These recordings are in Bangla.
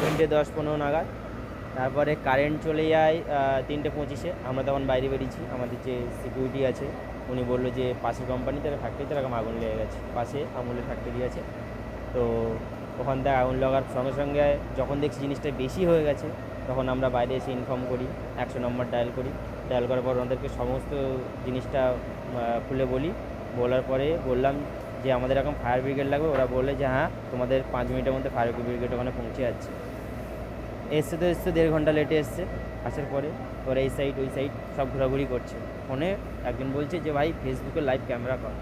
তিনটে দশ পনেরো নাগাদ। তারপরে কারেন্ট চলে যায় তিনটে পঁচিশে। আমরা তখন বাইরে বেরিয়েছি। আমাদের যে সিকিউরিটি আছে, উনি বলল যে পাশের কোম্পানিতে ফ্যাক্টরিতে এরকম আগুন লেগে গেছে। পাশে আমুলের ফ্যাক্টরি আছে। তো ওখান থেকে আগুন লাগার সঙ্গে সঙ্গে যখন দেখছি জিনিসটা বেশি হয়ে গেছে, তখন আমরা বাইরে এসে ইনফর্ম করি, একশো নম্বর ডায়াল করি। ডায়াল করার পর ওনাদেরকে সমস্ত জিনিসটা খুলে বলি। বলার পরে বললাম যে আমাদের এখন ফায়ার ব্রিগেড লাগবে, ওরা বলে যে হ্যাঁ তোমাদের পাঁচ মিনিটের মধ্যে ফায়ার ব্রিগেড ওখানে পৌঁছে যাচ্ছে। এসছে তো, এসছে, দেড় ঘণ্টা লেটে এসছে, আসার পরে ওরা এই সাইড ওই সাইড সব ঘোরাঘুরি করছে। ফোনে একজন বলছে যে, ভাই ফেসবুকে লাইভ ক্যামেরা কর,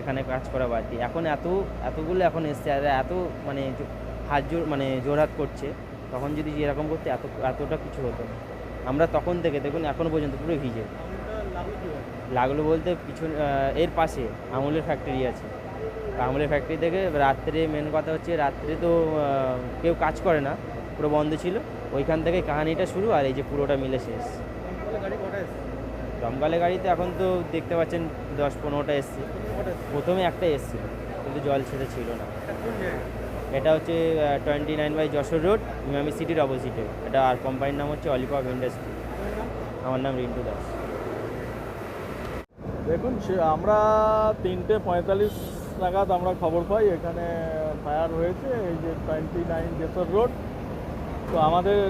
এখানে কাজ করা বাদ দিয়ে। এখন এত, এতগুলো এখন এসছে আর এত মানে হাত জোর মানে জোরহাত করছে, তখন যদি এরকম করতে এত, এতটা কিছু হতো না। আমরা তখন থেকে, দেখুন এখনও পর্যন্ত পুরো ভিজে। লাগল বলতে পিছন এর পাশে আমুলের ফ্যাক্টরি আছে। আমুলের ফ্যাক্টরি থেকে রাত্রে মেন কথা হচ্ছে রাত্রে তো কেউ কাজ করে না পুরো বন্ধ ছিল। ওইখান থেকে কাহানিটা শুরু আর এই যে পুরোটা মিলে শেষ। দমকালে গাড়িতে এখন তো দেখতে পাচ্ছেন দশ পনেরোটা এসছে। প্রথমে একটা এসছিল কিন্তু জল ছেড়ে ছিল না। এটা হচ্ছে twenty nine by Jessore road Emami সিটির অপোজিটে এটা আর কোম্পানির নাম হচ্ছে অলিপপ ইন্ডাস্ট্রি আমার নাম রিন্টু দাস। দেখুন, সে আমরা তিনটে পঁয়তাল্লিশ নাগাদ আমরা খবর পাই, এখানে ফায়ার হয়েছে, এই যে টোয়েন্টি নাইন জেসর রোড। তো আমাদের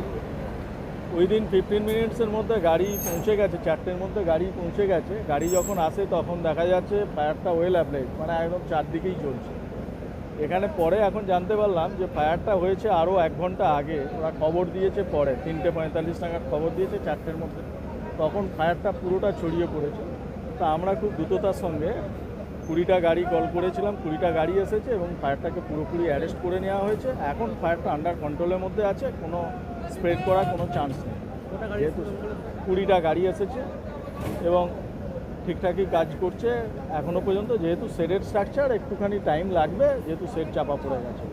উইদিন ফিফটিন মিনিটসের মধ্যে গাড়ি পৌঁছে গেছে, চারটের মধ্যে গাড়ি পৌঁছে গেছে। গাড়ি যখন আসে তখন দেখা যাচ্ছে ফায়ারটা ওয়েল অ্যাপ্লাইড মানে একদম চারদিকেই চলছে। এখানে পরে এখন জানতে পারলাম যে ফায়ারটা হয়েছে আরও এক ঘণ্টা আগে। ওরা খবর দিয়েছে পরে, তিনটে পঁয়তাল্লিশ নাগাদ খবর দিয়েছে, চারটের মধ্যে। তখন ফায়ারটা পুরোটা ছড়িয়ে পড়েছে। তা আমরা খুব দ্রুততার সঙ্গে কুড়িটা গাড়ি কল করেছিলাম কুড়িটা গাড়ি এসেছে এবং ফায়ারটাকে পুরোপুরি অ্যারেস্ট করে নেওয়া হয়েছে। এখন ফায়ারটা আন্ডার কন্ট্রোলের মধ্যে আছে কোনো স্প্রেড করার কোনো চান্স নেই। যেহেতু কুড়িটা গাড়ি এসেছে এবং ঠিকঠাকই কাজ করছে এখনও পর্যন্ত। যেহেতু শেডের স্ট্রাকচার একটুখানি টাইম লাগবে যেহেতু শেড চাপা পড়ে গেছে।